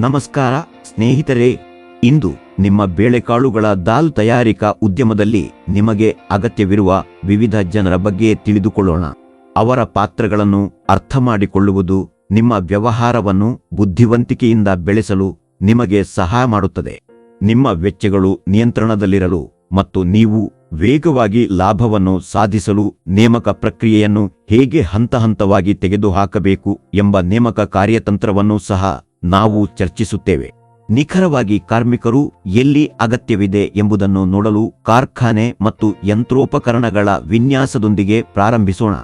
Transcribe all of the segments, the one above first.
ನಮಸ್ಕಾರ, ಸ್ನೇಹಿತರೇ. ಇಂದು ನಿಮ್ಮ ಬೇಳೆಕಾಳುಗಳ ದಾಲ್ ತಯಾರಿಕಾ ಉದ್ಯಮದಲ್ಲಿ ನಿಮಗೆ ಅಗತ್ಯವಿರುವ ವಿವಿಧ ಜನರ ಬಗ್ಗೆ ತಿಳಿದುಕೊಳ್ಳೋಣ. ಅವರ ಪಾತ್ರಗಳನ್ನು ಅರ್ಥ ಮಾಡಿಕೊಳ್ಳುವುದು ನಿಮ್ಮ ವ್ಯವಹಾರವನ್ನು ಬುದ್ಧಿವಂತಿಕೆಯಿಂದ ಬೆಳೆಸಲು ನಿಮಗೆ ಸಹಾಯ ಮಾಡುತ್ತದೆ. ನಿಮ್ಮ ವೆಚ್ಚಗಳು ನಿಯಂತ್ರಣದಲ್ಲಿರಲು ಮತ್ತು ನೀವು ವೇಗವಾಗಿ ಲಾಭವನ್ನು ಸಾಧಿಸಲು ನೇಮಕ ಪ್ರಕ್ರಿಯೆಯನ್ನು ಹೇಗೆ ಹಂತ ಹಂತವಾಗಿ ತೆಗೆದುಹಾಕಬೇಕು ಎಂಬ ನೇಮಕ ಕಾರ್ಯತಂತ್ರವನ್ನು ಸಹ ನಾವು ಚರ್ಚಿಸುತ್ತೇವೆ. ನಿಖರವಾಗಿ ಕಾರ್ಮಿಕರು ಎಲ್ಲಿ ಅಗತ್ಯವಿದೆ ಎಂಬುದನ್ನು ನೋಡಲು ಕಾರ್ಖಾನೆ ಮತ್ತು ಯಂತ್ರೋಪಕರಣಗಳ ವಿನ್ಯಾಸದೊಂದಿಗೆ ಪ್ರಾರಂಭಿಸೋಣ.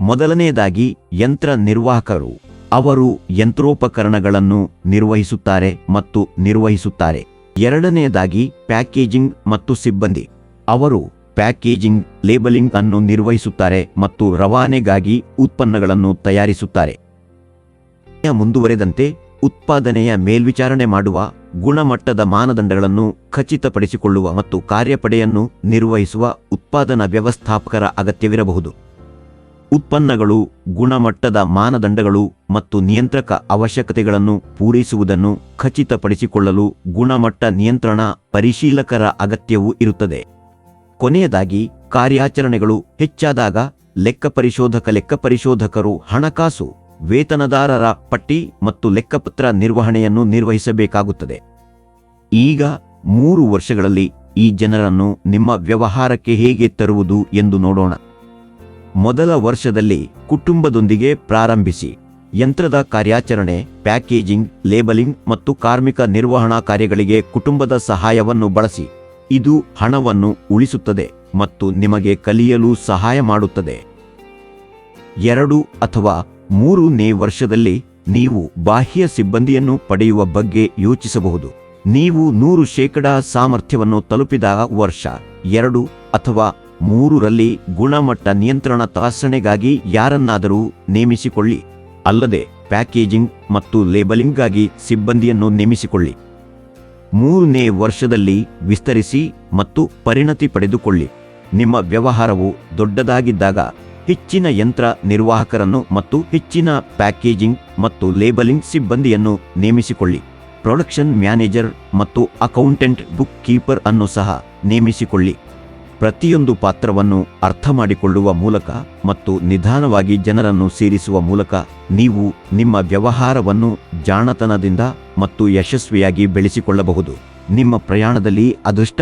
ಮೊದಲನೆಯದಾಗಿ ಯಂತ್ರ ನಿರ್ವಾಹಕರು. ಅವರು ಯಂತ್ರೋಪಕರಣಗಳನ್ನು ನಿರ್ವಹಿಸುತ್ತಾರೆ ಮತ್ತು ನಿರ್ವಹಿಸುತ್ತಾರೆ. ಎರಡನೆಯದಾಗಿ ಪ್ಯಾಕೇಜಿಂಗ್ ಮತ್ತು ಸಿಬ್ಬಂದಿ. ಅವರು ಪ್ಯಾಕೇಜಿಂಗ್, ಲೇಬಲಿಂಗ್ ಅನ್ನು ನಿರ್ವಹಿಸುತ್ತಾರೆ ಮತ್ತು ರವಾನೆಗಾಗಿ ಉತ್ಪನ್ನಗಳನ್ನು ತಯಾರಿಸುತ್ತಾರೆ. ಮುಂದುವರೆದಂತೆ ಉತ್ಪಾದನೆಯ ಮೇಲ್ವಿಚಾರಣೆ ಮಾಡುವ ಗುಣಮಟ್ಟದ ಮಾನದಂಡಗಳನ್ನು ಖಚಿತಪಡಿಸಿಕೊಳ್ಳುವ ಮತ್ತು ಕಾರ್ಯಪಡೆಯನ್ನು ನಿರ್ವಹಿಸುವ ಉತ್ಪಾದನಾ ವ್ಯವಸ್ಥಾಪಕರ ಅಗತ್ಯವಿರಬಹುದು. ಉತ್ಪನ್ನಗಳು, ಗುಣಮಟ್ಟದ ಮಾನದಂಡಗಳು ಮತ್ತು ನಿಯಂತ್ರಕ ಅವಶ್ಯಕತೆಗಳನ್ನು ಪೂರೈಸುವುದನ್ನು ಖಚಿತಪಡಿಸಿಕೊಳ್ಳಲು ಗುಣಮಟ್ಟ ನಿಯಂತ್ರಣ ಪರಿಶೀಲಕರ ಅಗತ್ಯವೂ ಇರುತ್ತದೆ. ಕೊನೆಯದಾಗಿ, ಕಾರ್ಯಾಚರಣೆಗಳು ಹೆಚ್ಚಾದಾಗ ಲೆಕ್ಕಪರಿಶೋಧಕ ಲೆಕ್ಕಪರಿಶೋಧಕರು ಹಣಕಾಸು ವೇತನದಾರರ ಪಟ್ಟಿ ಮತ್ತು ಲೆಕ್ಕಪತ್ರ ನಿರ್ವಹಣೆಯನ್ನು ನಿರ್ವಹಿಸಬೇಕಾಗುತ್ತದೆ. ಈಗ ಮೂರು ವರ್ಷಗಳಲ್ಲಿ ಈ ಜನರನ್ನು ನಿಮ್ಮ ವ್ಯವಹಾರಕ್ಕೆ ಹೇಗೆ ತರುವುದು ಎಂದು ನೋಡೋಣ. ಮೊದಲ ವರ್ಷದಲ್ಲಿ ಕುಟುಂಬದೊಂದಿಗೆ ಪ್ರಾರಂಭಿಸಿ. ಯಂತ್ರದ ಕಾರ್ಯಾಚರಣೆ, ಪ್ಯಾಕೇಜಿಂಗ್, ಲೇಬಲಿಂಗ್ ಮತ್ತು ಕಾರ್ಮಿಕ ನಿರ್ವಹಣಾ ಕಾರ್ಯಗಳಿಗೆ ಕುಟುಂಬದ ಸಹಾಯವನ್ನು ಬಳಸಿ. ಇದು ಹಣವನ್ನು ಉಳಿಸುತ್ತದೆ ಮತ್ತು ನಿಮಗೆ ಕಲಿಯಲು ಸಹಾಯ ಮಾಡುತ್ತದೆ. ಎರಡು ಅಥವಾ ಮೂರನೇ ವರ್ಷದಲ್ಲಿ ನೀವು ಬಾಹ್ಯ ಸಿಬ್ಬಂದಿಯನ್ನು ಪಡೆಯುವ ಬಗ್ಗೆ ಯೋಚಿಸಬಹುದು. ನೀವು ನೂರು ಶೇಕಡಾ ಸಾಮರ್ಥ್ಯವನ್ನು ತಲುಪಿದಾಗ ವರ್ಷ, ಎರಡು ಅಥವಾ ಮೂರರಲ್ಲಿ ಗುಣಮಟ್ಟ ನಿಯಂತ್ರಣ ತಾಸಣೆಗಾಗಿ ಯಾರನ್ನಾದರೂ ನೇಮಿಸಿಕೊಳ್ಳಿ. ಅಲ್ಲದೆ, ಪ್ಯಾಕೇಜಿಂಗ್ ಮತ್ತು ಲೇಬಲಿಂಗ್ಗಾಗಿ ಸಿಬ್ಬಂದಿಯನ್ನು ನೇಮಿಸಿಕೊಳ್ಳಿ. ಮೂರನೇ ವರ್ಷದಲ್ಲಿ ವಿಸ್ತರಿಸಿ ಮತ್ತು ಪರಿಣತಿ ಪಡೆದುಕೊಳ್ಳಿ. ನಿಮ್ಮ ವ್ಯವಹಾರವು ದೊಡ್ಡದಾಗಿದ್ದಾಗ ಹೆಚ್ಚಿನ ಯಂತ್ರ ನಿರ್ವಾಹಕರನ್ನು ಮತ್ತು ಹೆಚ್ಚಿನ ಪ್ಯಾಕೇಜಿಂಗ್ ಮತ್ತು ಲೇಬಲಿಂಗ್ ಸಿಬ್ಬಂದಿಯನ್ನು ನೇಮಿಸಿಕೊಳ್ಳಿ. ಪ್ರೊಡಕ್ಷನ್ ಮ್ಯಾನೇಜರ್ ಮತ್ತು ಅಕೌಂಟೆಂಟ್ ಬುಕ್ ಕೀಪರ್ ಅನ್ನು ಸಹ ನೇಮಿಸಿಕೊಳ್ಳಿ. ಪ್ರತಿಯೊಂದು ಪಾತ್ರವನ್ನು ಅರ್ಥಮಾಡಿಕೊಳ್ಳುವ ಮೂಲಕ ಮತ್ತು ನಿಧಾನವಾಗಿ ಜನರನ್ನು ಸೇರಿಸುವ ಮೂಲಕ ನೀವು ನಿಮ್ಮ ವ್ಯವಹಾರವನ್ನು ಜಾಣತನದಿಂದ ಮತ್ತು ಯಶಸ್ವಿಯಾಗಿ ಬೆಳೆಸಿಕೊಳ್ಳಬಹುದು. ನಿಮ್ಮ ಪ್ರಯಾಣದಲ್ಲಿ ಅದೃಷ್ಟ